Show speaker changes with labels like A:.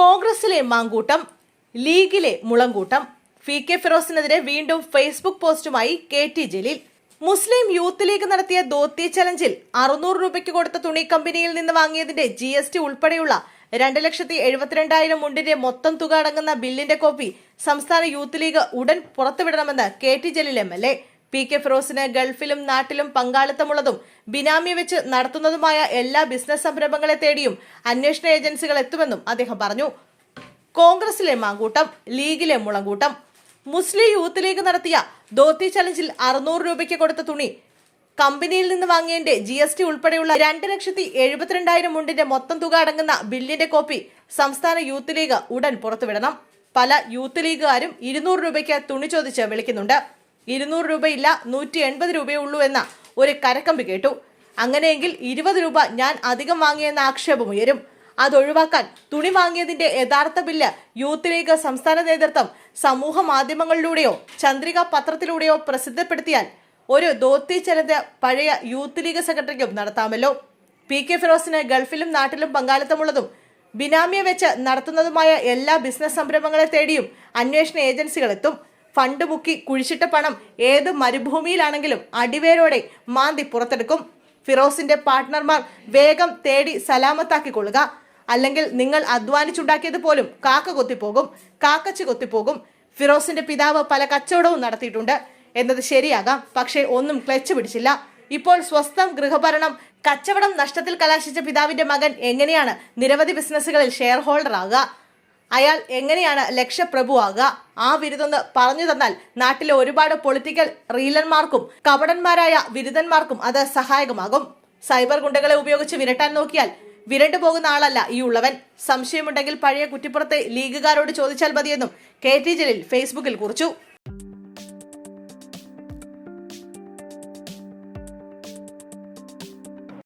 A: കോൺഗ്രസിലെ മാങ്കൂട്ടം ലീഗിലെ മുളങ്കൂട്ടം. P K ഫിറോസിനെതിരെ വീണ്ടും Facebook പോസ്റ്റുമായി K T Jaleel. Muslim youth league നടത്തിയ ദോത്തി ചലഞ്ചിൽ അറുന്നൂറ് രൂപയ്ക്ക് കൊടുത്ത തുണി കമ്പനിയിൽ നിന്ന് വാങ്ങിയതിന്റെ ജി എസ് ടി ഉൾപ്പെടെയുള്ള രണ്ട് ലക്ഷത്തി എഴുപത്തിരണ്ടായിരം മുണ്ടിന്റെ മൊത്തം തുക അടങ്ങുന്ന ബില്ലിന്റെ കോപ്പി സംസ്ഥാന യൂത്ത് ലീഗ് ഉടൻ പുറത്തുവിടണമെന്ന് K T Jaleel M L A. P K ഫിറോസിന് ഗൾഫിലും നാട്ടിലും പങ്കാളിത്തമുള്ളതും ബിനാമി വെച്ച് നടത്തുന്നതുമായ എല്ലാ ബിസിനസ് സംരംഭങ്ങളെ തേടിയും അന്വേഷണ ഏജൻസികൾ എത്തുമെന്നും അദ്ദേഹം പറഞ്ഞു. കോൺഗ്രസിലെ മാങ്കൂട്ടം ലീഗിലെ മുളങ്കൂട്ടം. മുസ്ലിം യൂത്ത് ലീഗ് നടത്തിയ ധോത്തി ചലഞ്ചിൽ അറുന്നൂറ് രൂപയ്ക്ക് കൊടുത്ത തുണി. കമ്പനിയിൽ നിന്ന് വാങ്ങിയതിന്റെ ജി എസ് ടി ഉൾപ്പെടെയുള്ള രണ്ട് ലക്ഷത്തി എഴുപത്തിരണ്ടായിരം മുണ്ടിന്റെ മൊത്തം തുക അടങ്ങുന്ന ബില്ലിന്റെ കോപ്പി സംസ്ഥാന യൂത്ത് ലീഗ് ഉടൻ പുറത്തുവിടണം. പല യൂത്ത് ലീഗുകാരും ഇരുന്നൂറ് രൂപയ്ക്ക് തുണി ചോദിച്ച് വിളിക്കുന്നുണ്ട്. ഇരുന്നൂറ് രൂപയില്ല നൂറ്റി എൺപത് രൂപയേ ഉള്ളൂ എന്ന ഒരു കരക്കമ്പി കേട്ടു. അങ്ങനെയെങ്കിൽ ഇരുപത് രൂപ ഞാൻ അധികം വാങ്ങിയെന്ന ആക്ഷേപം ഉയരും. അതൊഴിവാക്കാൻ തുണി വാങ്ങിയതിന്റെ യഥാർത്ഥ ബില്ല് യൂത്ത് ലീഗ് സംസ്ഥാന നേതൃത്വം സമൂഹ മാധ്യമങ്ങളിലൂടെയോ ചന്ദ്രിക പത്രത്തിലൂടെയോ പ്രസിദ്ധപ്പെടുത്തിയാൽ ഒരു ധോത്തി ചെലത് പഴയ യൂത്ത് ലീഗ് സെക്രട്ടറിക്കും നടത്താമല്ലോ. പി കെ ഫിറോസിന് ഗൾഫിലും നാട്ടിലും പങ്കാളിത്തമുള്ളതും ബിനാമിയെ വെച്ച് നടത്തുന്നതുമായ എല്ലാ ബിസിനസ് സംരംഭങ്ങളെ തേടിയും അന്വേഷണ ഏജൻസികൾ എത്തും. ഫണ്ട് മുക്കി കുഴിച്ചിട്ട പണം ഏത് മരുഭൂമിയിലാണെങ്കിലും അടിവേരോടെ മാന്തി പുറത്തെടുക്കും. ഫിറോസിന്റെ പാർട്ട്ണർമാർ വേഗം തേടി സലാമത്താക്കിക്കൊള്ളുക. അല്ലെങ്കിൽ നിങ്ങൾ അധ്വാനിച്ചുണ്ടാക്കിയത് പോലും കാക്ക കൊത്തിപ്പോകും കാക്കച്ച് കൊത്തിപ്പോകും. ഫിറോസിന്റെ പിതാവ് പല കച്ചവടവും നടത്തിയിട്ടുണ്ട്. എന്നത് ശരിയാകാം. പക്ഷേ ഒന്നും ക്ലച്ച് പിടിച്ചില്ല. ഇപ്പോൾ സ്വസ്ഥം ഗൃഹഭരണം കച്ചവടം നഷ്ടത്തിൽ കലാശിച്ച പിതാവിന്റെ മകൻ എങ്ങനെയാണ് നിരവധി ബിസിനസ്സുകളിൽ ഷെയർ ഹോൾഡർ ആകുക അയാൾ എങ്ങനെയാണ് ലക്ഷപ്രഭുവാകുക ആ വിരുദൊന്ന് പറഞ്ഞു തന്നാൽ നാട്ടിലെ ഒരുപാട് പൊളിറ്റിക്കൽ റീലർമാർക്കും കപടന്മാരായ ബിരുദന്മാർക്കും അത് സഹായകമാകും. സൈബർ ഗുണ്ടകളെ ഉപയോഗിച്ച് വിരട്ടാൻ നോക്കിയാൽ വിരണ്ടു പോകുന്ന ആളല്ല ഈ ഉള്ളവൻ. സംശയമുണ്ടെങ്കിൽ പഴയ കുറ്റിപ്പുറത്തെ ലീഗുകാരോട് ചോദിച്ചാൽ മതിയെന്നും കെ ടി ജലീൽ ഫേസ്ബുക്കിൽ കുറിച്ചു.